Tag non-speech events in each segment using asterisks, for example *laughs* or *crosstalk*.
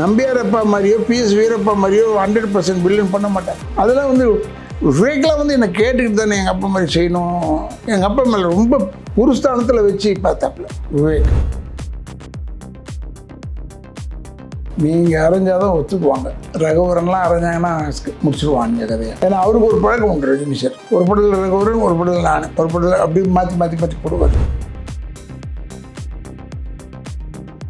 நம்பியாரப்பா மாதிரியோ பிஎஸ் வீரப்பா மாதிரியோ hundred percent billion பண்ண மாட்டேன் அதெல்லாம் வந்து வீட்டில் வந்து என்னை கேட்டுக்கிட்டு தானே எங்கள் அப்பா மாதிரி செய்யணும். எங்கள் அப்பா மேலே ரொம்ப புருஸ்தானத்தில் வச்சு பார்த்தாப்புல. விவேக் நீங்கள் அரைஞ்சாதான் ஒத்துக்குவாங்க. ரகுவரன்லாம் அரைஞ்சாங்கன்னா முடிச்சிருவாங்க இந்த கதையை. ஏன்னா அவருக்கு ஒரு பழக்கம் உண்டு ரஜினி சார் ஒரு படத்தில் ரகுவரன் ஒரு படத்தில் நான். ஒரு படத்தில் அப்படி மாற்றி மாற்றி மாற்றி போடுவார்.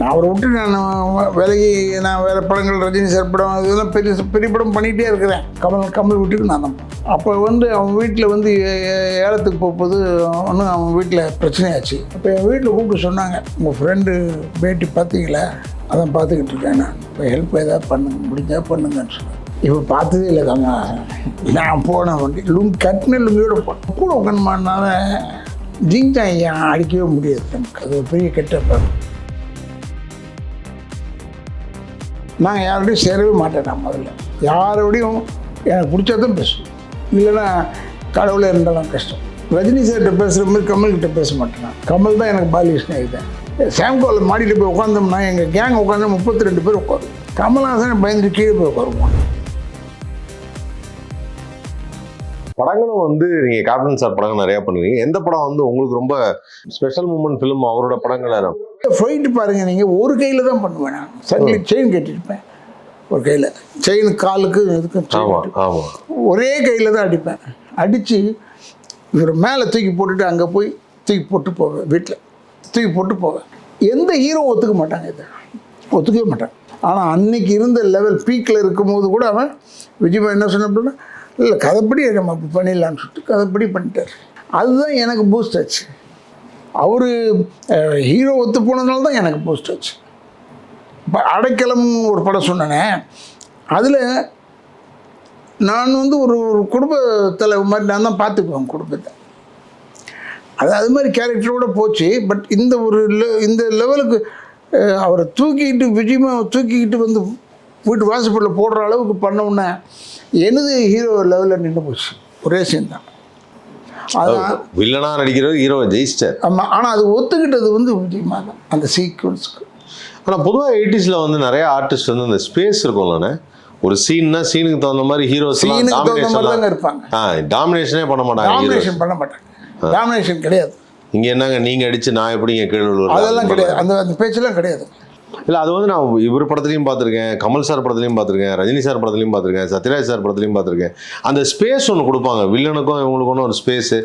நான் அவரை விட்டு நான் விலகி நான் வேறு படங்கள் ரஜினி சார் படம் இதெல்லாம் பெரிய பெரிய படம் பண்ணிகிட்டே இருக்கிறேன். கமல் கமல் வீட்டுக்கு நான் தான். அப்போ வந்து அவன் வீட்டில் வந்து ஏலத்துக்கு போகும்போது ஒன்றும் அவன் வீட்டில் பிரச்சனையாச்சு. அப்போ என் வீட்டில் கூப்பிட்டு சொன்னாங்க உங்கள் ஃப்ரெண்டு பேட்டி பார்த்தீங்களா? அதான் பார்த்துக்கிட்டு இருக்கேன் நான். இப்போ ஹெல்ப் ஏதாவது பண்ணுங்க முடிஞ்சால் பண்ணுங்கன்னு சொன்னேன் இப்போ பார்த்ததே இல்லை தாங்க. நான் போன வண்டி லுங் கட்டின லுங்கியோட போனேன் கூட உட்காந்துமானால ஜிங்ஜா ஐயா அடிக்கவே முடியாது. நமக்கு அது ஒரு பெரிய கெட்ட பழக்கம். நாங்கள் யாரோடையும் சேரவே மாட்டேன் நான் முதல்ல. யாரோடையும் எனக்கு பிடிச்சதும் பேசுவேன் இல்லைன்னா கடவுளே இருந்தாலும் கஷ்டம். ரஜினி சார்கிட்ட பேசுகிற மாதிரி கமல்கிட்ட பேச மாட்டேன் கமல் தான் எனக்கு பாலகிருஷ்ணன் ஆகிட்டேன் சாம்கோவில் மாடியில் போய் உட்காந்தோம்னா எங்கள் கேங் உட்காந்து முப்பத்தி ரெண்டு பேர் உட்காரும் கமல்ஹாசன் பயந்துட்டு கீழே போய் உட்காருவோம். படங்களும் வந்து நீங்க கேப்டன் சார் படங்கள் நிறைய பண்ணுவீங்க. எந்த படம் வந்து உங்களுக்கு ரொம்ப ஸ்பெஷல் மூமெண்ட் ஃபிலிம் அவரோட படங்கள் ஃபைட்டு பாருங்கள் நீங்கள் ஒரு கையில் தான் பண்ணுவேன் நான். சங்கிலி செயின் கட்டியிருப்பேன். ஒரு கையில். செயின் காலுக்கு இதுக்கும் கட்டிருப்பேன். ஒரே கையில் தான் அடிப்பேன். அடித்து இவர் மேலே தூக்கி போட்டுட்டு அங்கே போய் தூக்கி போட்டு போவேன் வீட்டில் தூக்கி போட்டு போவேன். எந்த ஹீரோ ஒத்துக்க மாட்டாங்க இதை. ஒத்துக்கவே மாட்டாங்க ஆனால் அன்னைக்கு இருந்த லெவல் பீக்கில் இருக்கும்போது கூட அவன் விஜய் என்ன சொன்ன அப்படின்னா இல்லை கதைப்படி நம்ம அப்படி பண்ணிடலான்னு சொல்லிட்டு கதைப்படி பண்ணிட்டார். அதுதான் எனக்கு பூஸ்ட் ஆச்சு. அவர் ஹீரோ ஒத்து போனதுனால தான் எனக்கு பூஸ்ட் ஆச்சு. இப்போ அடைக்கலம் ஒரு படம் சொன்னேனே அதில் நான் வந்து ஒரு ஒரு குடும்ப தலைவர் மாதிரி நான் தான் பார்த்துக்குவேன் குடும்பத்தை. அது அது மாதிரி கேரக்டரோட போச்சு பட் இந்த ஒரு இந்த லெவலுக்கு அவரை தூக்கிக்கிட்டு விஜயமாக தூக்கிக்கிட்டு வந்து வீட்டு வாசப்படில் போடுற அளவுக்கு பண்ண உடனே எனது ஹீரோ லெவலில் நின்று போச்சு. ஒரே சீன் தான். அதான் வில்லனா நடிக்கிறவர் ஹீரோ ஜெயிச்சிட்டார். ஆமாம் ஆனால் அது ஒத்துக்கிட்டது வந்து விஜயமா தான். அந்த சீக்வன்ஸ்க்கு ஆனா பொதுவா எயிட்டிஸ்ல வந்து நிறைய ஆர்டிஸ்ட் வந்து அந்த ஸ்பேஸ் இருக்கும்லண்ணே. ஒரு சீன்னா சீனுக்கு தகுந்த மாதிரி ஹீரோஸ் மாதிரி தாங்க இருப்பாங்க. டாமினேஷனே பண்ண மாட்டாங்க ஹீரோ டாமினேஷன் பண்ண மாட்டாங்க. டாமினேஷன் கிடையாது. இங்க என்னங்க நீங்க அடிச்சு நான் எப்படிங்க கீழே? அதெல்லாம் கிடையாது. அந்த அந்த பேச்செல்லாம் கிடையாது. இல்லை அது வந்து நான் இவர் படத்துலையும் பார்த்துருக்கேன் கமல் சார் படத்துலையும் பார்த்துருக்கேன் ரஜினி சார் படத்துலையும் பார்த்துருக்கேன் சத்யராஜ் சார் படத்துலையும் பார்த்துருக்கேன். அந்த ஸ்பேஸ் ஒன்று கொடுப்பாங்க. வில்லனுக்கும் இவங்களுக்கும் ஒரு ஸ்பேஸு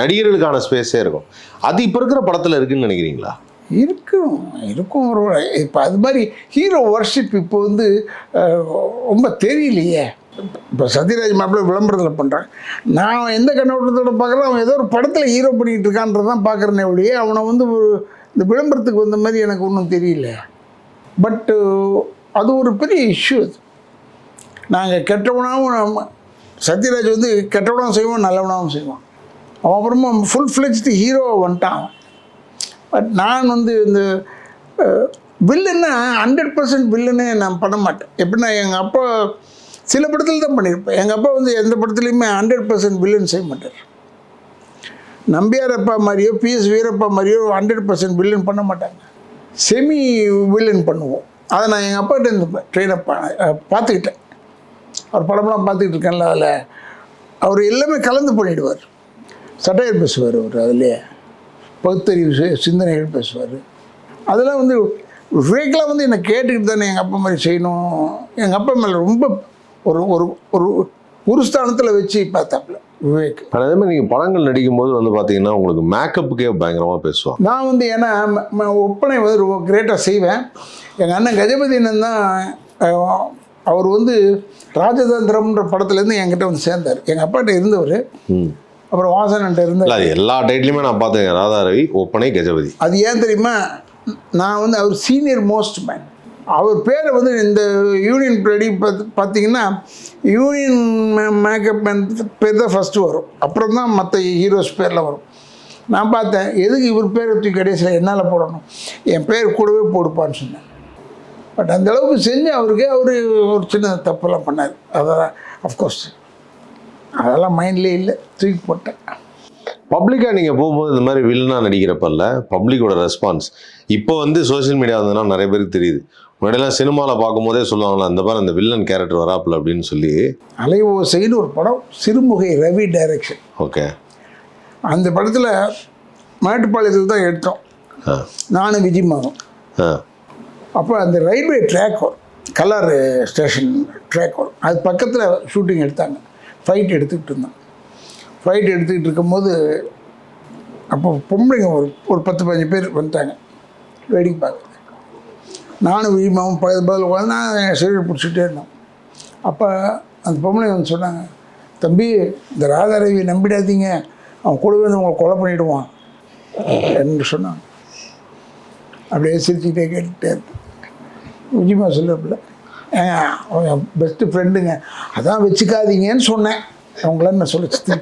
நடிகர்களுக்கான ஸ்பேஸே இருக்கும். அது இப்போ இருக்கிற படத்தில் இருக்குன்னு நினைக்கிறீங்களா? இருக்கும். இருக்கும் ஒரு இப்போ அது மாதிரி ஹீரோ ஒர்ஷிப் இப்போ வந்து ரொம்ப தெரியலையே. இப்போ சத்யராஜ் மாப்பிள்ளை விளம்பரத்தில் பண்ணுறான் நான் எந்த கண்ணோட்டத்தோட பார்க்குறேன் அவன் ஏதோ ஒரு படத்தில் ஹீரோ பண்ணிகிட்டு இருக்கான்றதான் பார்க்குறேனே ஒழிய அவனை வந்து ஒரு இந்த விளம்பரத்துக்கு வந்த மாதிரி எனக்கு ஒன்றும் தெரியல. பட்டு uh, அது ஒரு பெரிய இஷ்யூ அது. நாங்கள் கெட்டவனாகவும் நம்ம சத்யராஜ் வந்து கெட்டவனாகவும் செய்வான் நல்லவனாகவும் செய்வான். அவன் அப்புறமா ஃபுல் ஃப்ளெஜ்டு ஹீரோவை வந்துட்டான் பட் நான் வந்து இந்த வில்லுன்னா ஹண்ட்ரட் பர்சன்ட் வில்லுன்னு நான் பண்ண மாட்டேன். எப்படின்னா எங்கள் அப்பா சில படத்தில் தான் பண்ணியிருப்பேன். எங்கள் அப்பா வந்து எந்த படத்துலையுமே ஹண்ட்ரட் பர்சன்ட் வில்லன் செய்ய மாட்டார். நம்பியாரப்பா மாதிரியோ பிஎஸ் வீரப்பா மாதிரியோ ஹண்ட்ரட் பர்சன்ட் வில்லன் பண்ண மாட்டாங்க. செமி வில்லன் பண்ணுவோம். அதை நான் எங்கள் அப்பாட்ட இருந்து ட்ரெயின் பார்த்துக்கிட்டேன். அவர் படம்லாம் பார்த்துக்கிட்டு இருக்கேன்ல அதில் அவர் எல்லாமே கலந்து பண்ணிடுவார். சட்டையர் பேசுவார் அவர் அதுலேயே. பகுத்தறிவு சிந்தனைகள் பேசுவார். அதெல்லாம் வந்து விவேக்கெலாம் வந்து என்னை கேட்டுக்கிட்டு தானே எங்கள் அப்பா மாதிரி செய்யணும். எங்கள் அப்பா மேலே ரொம்ப ஒரு ஒரு ஒரு ஒரு ஸ்தானத்தில் வச்சு பார்த்தாப்புல. விவேக் அதே மாதிரி நீங்கள் படங்கள் நடிக்கும் போது வந்து பார்த்தீங்கன்னா உங்களுக்கு மேக்கப்புக்கே பயங்கரமாக பேசுவாங்க. நான் வந்து ஏன்னா ஒப்பனை வந்து ரொம்ப கிரேட்டாக செய்வேன். எங்கள் அண்ணன் கஜபதி அண்ணன் தான் அவர் வந்து ராஜதந்திரம்ன்ற படத்துலேருந்து என்கிட்ட வந்து சேர்ந்தார். எங்கள் அப்பாட்ட இருந்தவர். அப்புறம் வாசனன்ட்ட இருந்தார். அது எல்லா டைட்லையுமே நான் பார்த்துருக்கேன் ராதா ரவி ஒப்பனை கஜபதி. அது ஏன் தெரியுமா? நான் வந்து அவர் சீனியர் மோஸ்ட் மேன் அவர் பேரை வந்து இந்த யூனியன் படி பார்த்து பார்த்தீங்கன்னா யூனியன் மேக்கப் மேன் பேர் தான் ஃபஸ்ட்டு வரும். அப்புறம் தான் மற்ற ஹீரோஸ் பேரில் வரும். நான் பார்த்தேன் எதுக்கு இவர் பேரை தூக்கி கடைசியில் என்னால் போடணும்? என் பேர் கூடவே போடுப்பான்னு சொன்னேன். பட் அந்த அளவுக்கு செஞ்சு அவருக்கு அவர் ஒரு சின்ன தப்பெல்லாம் பண்ணார். அதெல்லாம் அஃப்கோர்ஸ் அதெல்லாம் மைண்ட்லேயே இல்லை. தூக்கி போட்டேன். பப்ளிக்காக நீங்கள் போகும்போது இந்த மாதிரி வில்லனாக நடிக்கிறப்பல்ல பப்ளிக்கோட ரெஸ்பான்ஸ் இப்போ வந்து சோஷியல் மீடியா வந்ததுன்னா நிறைய பேருக்கு தெரியுது. முன்னாடியெல்லாம் சினிமாவில் பார்க்கும்போதே சொல்லுவாங்களா அந்த மாதிரி அந்த வில்லன் கேரக்டர் வராப்புல அப்படின்னு சொல்லி. அலைவோசைன்னு ஒரு படம் சிறுமுகை ரவி டைரக்ஷன் ஓகே. அந்த படத்தில் மேட்டுப்பாளையத்தில் தான் எடுத்தோம். நானும் விஜயமாவும் ஆ. அப்போ அந்த railway track colour station track வரும். அது பக்கத்தில் ஷூட்டிங் எடுத்தாங்க. ஃபைட் எடுத்துக்கிட்டு இருந்தான் ஃபைட் எடுத்துக்கிட்டு இருக்கும்போது அப்போ பொம்பளைங்க ஒரு ஒரு பத்து பதினஞ்சு பேர் வந்துட்டாங்க. வேடிக்கை பார்க்குறது நானும் வீமாவும் பக்கத்து பதில் உட்காந்து நான் சிகரெட் பிடிச்சிட்டே இருந்தோம். அப்போ அந்த பொம்பளை வந்து சொன்னாங்க தம்பி இந்த ராதாரவியை நம்பிடாதீங்க. அவன் கூடவே வந்து உங்களை கொலை பண்ணிவிடுவான் என்று சொன்னான் அப்படியே சிரிச்சுக்கிட்டே கேட்டுகிட்டே இருந்தேன் விஜயமா சொல்லப்பில்ல அவன் பெஸ்ட்டு ஃப்ரெண்டுங்க அதான் வச்சுக்காதீங்கன்னு சொன்னேன். அவங்களாம் நான் சொல்லிச்சு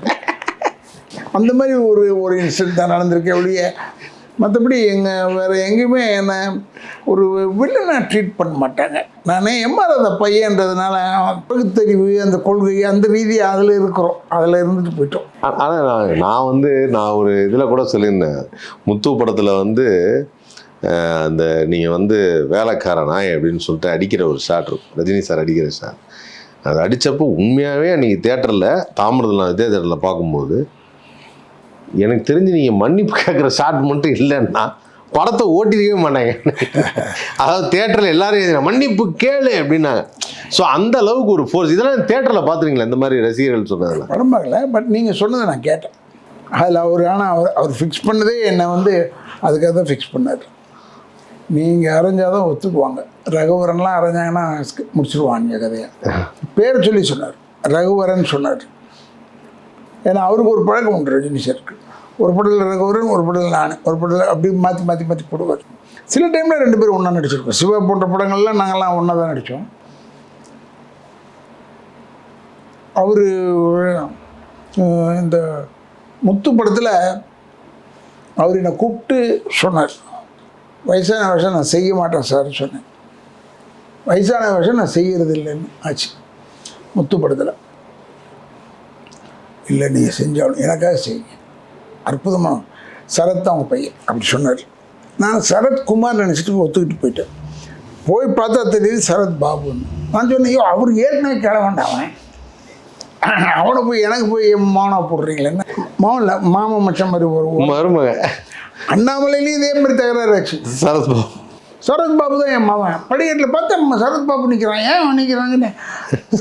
அந்த மாதிரி ஒரு ஒரு இன்சிடென்ட் தான் நடந்திருக்கே ஒழிய மற்றபடி எங்கள் வேறு எங்கேயுமே என்னை ஒரு வில்லனாக ட்ரீட் பண்ண மாட்டாங்க. நானே எம்ஆர் அந்த பையன்றதுனால பகுத்தறிவு அந்த கொள்கை அந்த ரீதி அதில் இருக்கிறோம். அதில் இருந்துட்டு போயிட்டோம். ஆனால் நான் நான் வந்து நான் ஒரு இதில் கூட சொல்லியிருந்தேன். முத்து படத்தில் வந்து அந்த நீங்கள் வந்து வேலைக்காரனா அப்படின்னு சொல்லிட்டு அடிக்கிற ஒரு ஷாட் இருக்கும். ரஜினி சார் அடிக்கிற ஷாட் அது அடித்தப்போ உண்மையாகவே அன்றைக்கி தேட்டரில் தாமிரத்தில் நான் இதே தேட்டரில் பார்க்கும்போது எனக்கு தெரிஞ்சு நீங்கள் மன்னிப்பு கேட்குற ஷாட் மட்டும் இல்லைன்னா படத்தை ஓட்டிருக்கவே மாட்டாங்க. அதாவது தேட்டரில் எல்லாரும் மன்னிப்பு கேளு அப்படின்னாங்க. ஸோ அந்த அளவுக்கு ஒரு ஃபோர்ஸ் இதெல்லாம் தேட்டரில் பார்த்துருங்களா இந்த மாதிரி ரசிகர்கள் சொன்னதெல்லாம் படம் பார்க்கல. பட் நீங்கள் சொன்னதை நான் கேட்டேன். அதில் அவர் ஆனால் அவர் அவர் ஃபிக்ஸ் பண்ணதே என்னை வந்து அதுக்காக தான் ஃபிக்ஸ் பண்ணார். நீங்கள் அரைஞ்சாதான் ஒத்துக்குவாங்க. ரகுவரன்லாம் அரைஞ்சாங்கன்னா முடிச்சிருவாங்க கதையை. பேர் சொல்லி சொன்னார். ரகுவரன் சொன்னார். ஏன்னா அவருக்கு ஒரு பழக்கம் உண்டு ரஜினி சாருக்கு ஒரு படத்தில் ரகுவரன் ஒரு படத்தில் நான். ஒரு படத்தில் அப்படி மாற்றி மாற்றி மாற்றி போடுவார். சில டைமில் ரெண்டு பேரும் ஒன்றா நடிச்சிருக்கோம் சிவா போன்ற படங்கள்லாம் நாங்கள்லாம் ஒன்றா தான் நடித்தோம் அவர் இந்த முத்து படத்தில் அவர் என்னை கூப்பிட்டு சொன்னார். வயசான வருஷம் நான் செய்ய மாட்டேன் சார் சொன்னேன். வயசான வருஷம் நான் செய்கிறது இல்லைன்னு ஆச்சு. முத்து படத்தில். இல்லை நீங்கள் செஞ்சாலும் எனக்காக செய்யுங்க. அற்புதமாக சரத் அவங்க பையன் அப்படி சொன்னார். நான் சரத் குமார் நினச்சிட்டு ஒத்துக்கிட்டு போயிட்டேன். போய் பார்த்தா தெரியுது சரத் பாபுன்னு. நான் சொன்னேன் ஐயோ அவர் ஏற்கனவே கிள வேண்டாம். அவனை போய் எனக்கு போய் மாவனா போடுறீங்களேன்னு மாவன் இல்லை மாமா மச்சம் மாதிரி ஒரு மருமக. அண்ணாமலையிலையும் இதே மாதிரி தகராறு ஆச்சு. சரத் பாபு. தான் என் மாமன் படிக்கட்டில் பார்த்தா நம்ம சரத் பாபு நிற்கிறான் ஏன் அவன் நிற்கிறாங்கன்னு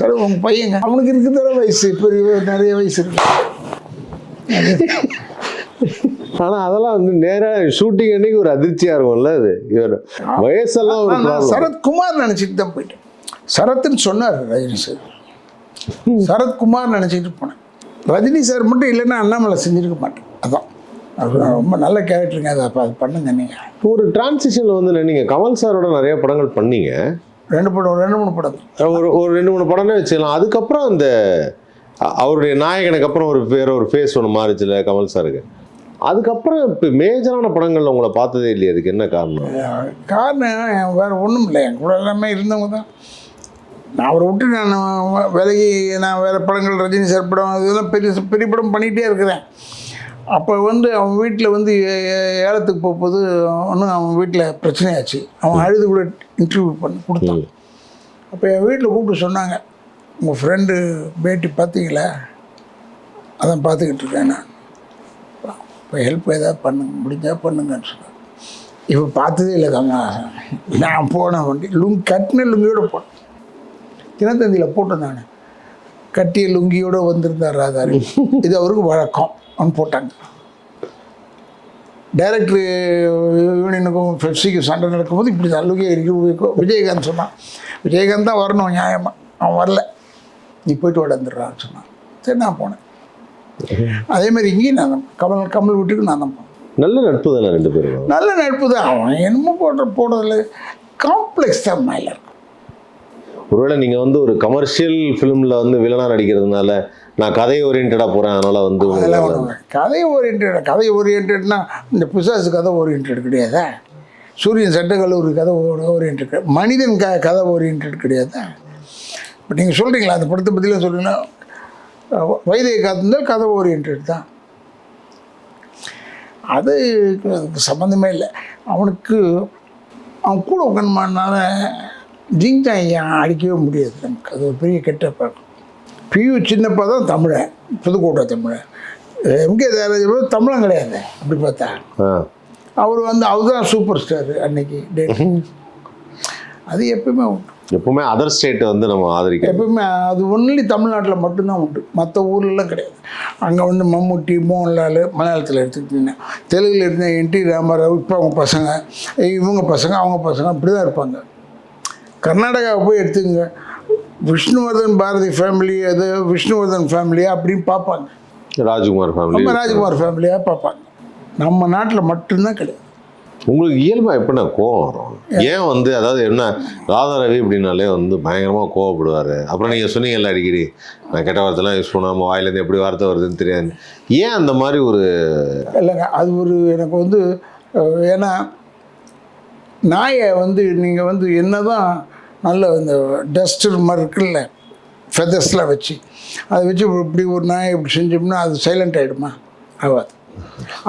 சரத் உங்கள் பையங்க. அவனுக்கு இருக்கிற வயசு. பெரிய நிறைய வயசு இருக்கு. ஆனால் அதெல்லாம் வந்து நேராக ஷூட்டிங் அன்னைக்கு ஒரு அதிர்ச்சியாக இருக்கும்ல அது. இவர் வயசெல்லாம் சரத்குமார் நினச்சிட்டு தான் போயிட்டேன். சரத்ன்னு சொன்னார் ரஜினி சார் சரத்குமார் நினச்சிட்டு போனேன். ரஜினி சார் மட்டும் இல்லைன்னா அண்ணாமலை செஞ்சிருக்க மாட்டேன் அதான். அது ரொம்ப நல்ல கேரக்டருங்க. அதை அப்போ அது பண்ணுங்க நீங்கள் ஒரு டிரான்சிஷனில் வந்து நீங்கள் கமல் சாரோட நிறைய படங்கள் பண்ணீங்க. ரெண்டு படம் ரெண்டு மூணு படம். ஒரு ஒரு ரெண்டு மூணு படமே வச்சுக்கலாம். அதுக்கப்புறம் அந்த அவருடைய நாயகனுக்கு அப்புறம் ஒரு வேற ஒரு ஃபேஸ் ஒன்று மாறிச்சுல கமல் சாருக்கு. அதுக்கப்புறம் இப்போ மேஜரான படங்கள்ல உங்களை பார்த்ததே இல்லையே. அதுக்கு என்ன காரணம்? காரணம் வேறு ஒன்றும் இல்லை. என் கூட எல்லாமே இருந்தவங்க தான். நான் அவரை விட்டு நான் விலகி நான் வேறு படங்கள் ரஜினி சார் படம் இதெல்லாம் பெரிய பெரிய படம் பண்ணிகிட்டே இருக்கிறேன். அப்போ வந்து அவன் வீட்டில் வந்து ஏலத்துக்கு போகும்போது ஒன்றும் அவன் வீட்டில் பிரச்சனையாச்சு. அவன் அழுது கூட இன்டர்வியூ பண்ணி கொடுத்தான். அப்போ என் வீட்டில் கூப்பிட்டு சொன்னாங்க உங்கள் ஃப்ரெண்டு பேட்டி பார்த்தீங்களா அதான் பார்த்துக்கிட்டு இருக்கேன் நான். இப்போ ஹெல்ப் ஏதாவது பண்ணுங்க முடிஞ்சா பண்ணுங்கன்னு சொன்னார் இப்போ பார்த்ததே இல்லை கமலஹாசன் நான் போன வண்டி லுங்கி கட்டின லுங்கியோட போனேன். தினத்தந்தியில் போட்டேன் நான். கட்டிய லுங்கியோட வந்திருந்தார் ராதாரி. *laughs* இது அவருக்கு வழக்கம். அவன் போட்டாங்க. டைரக்டர் யூனியனுக்கும் பெப்சிக்கும் சண்டை நடக்கும்போது இப்படி லுங்கி இருக்கு. விஜயகாந்த் சொன்னான் விஜயகாந்த் தான் வரணும் நியாயமாக அவன் வரல. நீ போயிட்டு வடந்துடுறான்னு சொன்னான். சரி நான் போனேன். அதே மாதிரி இங்கேயும் நான் தான் கமல் கமல் வீட்டுக்கு நான் தான் போனேன். நல்ல நட்பு தானே ரெண்டு பேரும்? நல்ல நட்பு தான். அவன் என்னமோ போடுற போடுறதுல காம்ப்ளெக்ஸ் தான் மேலே இருக்கும் ஒருவேளை நீங்கள் வந்து ஒரு கமர்ஷியல் ஃபிலிமில் வந்து வில்லனாக நடிக்கிறதுனால நான் கதை ஓரியன்டாக போகிறேன் அதனால் வந்து கதை ஓரியன்ட் கதை ஓரியன்ட்னா இந்த பிசாசு கதை ஓரியன்ட் கிடையாதா? சூரியன் சட்டக்கல்லூரி கதை ஓரியன்ட் கிடையாது மனிதன் க கதை ஓரியன்ட் கிடையாதா? இப்போ நீங்கள் சொல்கிறீங்களா அந்த படத்தை பற்றிலாம் சொல்கிறீங்கன்னா வைத்திய காத்திருந்தால் கதை ஓரியன்ட் தான். அது சம்மந்தமே இல்லை. அவனுக்கு அவன் கூட உட்காந்துமானால ஜிங்ஜாங் அடிக்கவே முடியாது. நமக்கு அது ஒரு பெரிய கெட்ட பழக்கம். பியூ சின்னப்பா தான் தமிழன் புதுக்கோட்டை தமிழன் எம்கே தேவராஜ் தமிழன் கிடையாது அப்படி பார்த்தா. அவர் வந்து அவர் தான் சூப்பர் ஸ்டார் அன்னைக்கு அது எப்பயுமே உண்டு. எப்பவுமே அதர் ஸ்டேட் வந்து நம்ம ஆதரிக்கிறோம். எப்பவுமே அது ஒன்லி தமிழ்நாட்டில் மட்டும்தான் உண்டு. மற்ற ஊர்லலாம் கிடையாது. அங்கே வந்து மம்முட்டி மோகன்லால் மலையாளத்தில் எடுத்துக்கிட்டீங்கன்னா தெலுங்கில் இருந்த என்டி ராமராவ் இப்போ அவங்க பசங்க இவங்க பசங்க அவங்க பசங்க அப்படி தான் இருப்பாங்க. கர்நாடகாவை போய் எடுத்துக்கங்க. விஷ்ணுவர்தன் பாரதி ஃபேமிலி அது விஷ்ணுவர்தன் ஃபேமிலியா அப்படின்னு பார்ப்பாங்க. ராஜ்குமார் ஃபேமிலி நம்ம ராஜ்குமார் ஃபேமிலியாக பார்ப்பாங்க. நம்ம நாட்டில் மட்டும்தான் கிடையாது. உங்களுக்கு இயல்பா எப்படின்னா கோவம் வரும். ஏன் வந்து அதாவது என்ன ராதா ரவி அப்படின்னாலே வந்து பயங்கரமா கோவப்படுவாரு. அப்புறம் நீங்க சொன்னீங்கல்ல அடிக்கடி நான் கெட்ட வார்த்தைலாம் யூஸ் பண்ணாம வாயிலேருந்து எப்படி வார்த்தை வருதுன்னு தெரியாது. ஏன் அந்த மாதிரி ஒரு இல்லைங்க அது ஒரு எனக்கு வந்து ஏன்னா நாயை வந்து நீங்கள் வந்து என்னதான் நல்ல இந்த டஸ்டர் மாதிரி இருக்குல்ல ஃபெதர்ஸ்லாம் வச்சு. அதை வச்சு இப்படி ஒரு நாய் இப்படி செஞ்சோம்னா அது சைலண்ட் ஆகிடுமா ஆகாது.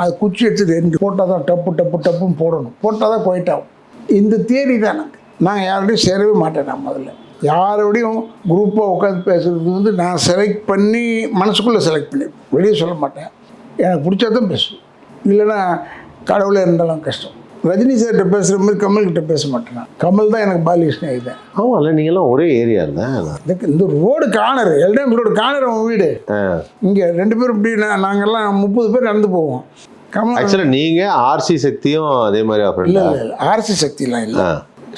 அது குச்சி எடுத்து ரெண்டு போட்டால் தான் டப்பு டப்பு டப்புன்னு போடணும். போட்டால் தான் குவைட் ஆகும். இந்த தியரி தான் எனக்கு நான் யாரோடையும் சேரவே மாட்டேன் நான் முதல்ல. யாரோடையும் குரூப்பாக உட்காந்து பேசுகிறது வந்து நான் செலக்ட் பண்ணி மனசுக்குள்ளே செலக்ட் பண்ணி வெளியே சொல்ல மாட்டேன். எனக்கு பிடிச்சா தான் பேசுவேன். இல்லைன்னா கடவுளே இருந்தாலும் கஷ்டம். ரஜினி சார்கிட்ட பேசுகிற மாதிரி கமல்கிட்ட பேச மாட்டேன். கமல் தான் எனக்கு பாலிகிருஷ்ண இது ஆமாம்ல நீங்களாம் ஒரே ஏரியா இல்ல இதுக்கு இந்த ரோடு காணர் எல்டம் ரோடு காணர் அவன் வீடு. இங்கே ரெண்டு பேரும் இப்படி நான் நாங்கெல்லாம் முப்பது பேர் நடந்து போவோம். கமல் ஆக்சுவலா நீங்க ஆர்சி சக்தியும் அதே மாதிரி இல்லை இல்லை இல்லை. ஆர்சி சக்திலாம் இல்லை.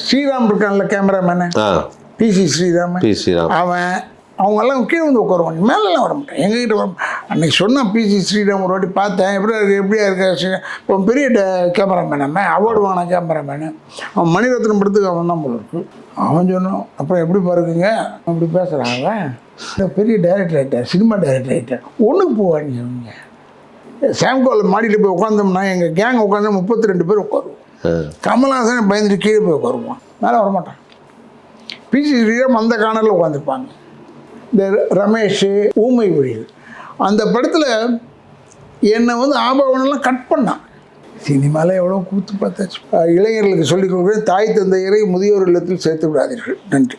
ஸ்ரீராம் இருக்கான்ல cameraman PC Sriram P Sriram அவன் அவங்கெல்லாம் கீழே வந்து உட்காருவாங்க மேலெல்லாம் வர மாட்டேன். எங்ககிட்ட வர அன்னைக்கு சொன்னான் பிசி ஸ்ரீராம் ஒரு வாட்டி பார்த்தேன். எப்படி இருக்கு? எப்படியா இருக்கா? இப்போ பெரிய கேமராமேன் அவன் அவார்டு வாங்கின கேமராமேனு அவன் மணிரத்னம் படத்துக்கு அவன் தான் போல இருக்கு அவன் சொன்னான் அப்புறம் எப்படி பாருக்குங்க? அப்படி இந்த பெரிய டைரக்டர் ஆகிட்டார் சினிமா டைரக்டர் ஆகிட்டார் ஒன்றுக்கு போவாங்க அவங்க சாம்கோவில் மாடியில் போய் உட்காந்தோம்னா எங்கள் கேங் உட்காந்து முப்பத்தி ரெண்டு பேர் உட்காருவோம். கமல்ஹாசன் பயந்துட்டு கீழே போய் உட்காருவான் மேலே வரமாட்டான். பிசி ஸ்ரீராம் அந்த கார்னரில் உட்காந்துருப்பாங்க இந்த ரமேஷ் ஊமை வழிகள் அந்த படத்தில் என்னை வந்து ஆபவனெல்லாம் கட் பண்ணான். சினிமாவில் எவ்வளோ கூத்து பார்த்தாச்சு. இளைஞர்களுக்கு சொல்லிக் கொடுக்குறேன் தாய் தந்தையரை முதியோர் இல்லத்தில் சேர்த்து விடாதீர்கள். நன்றி.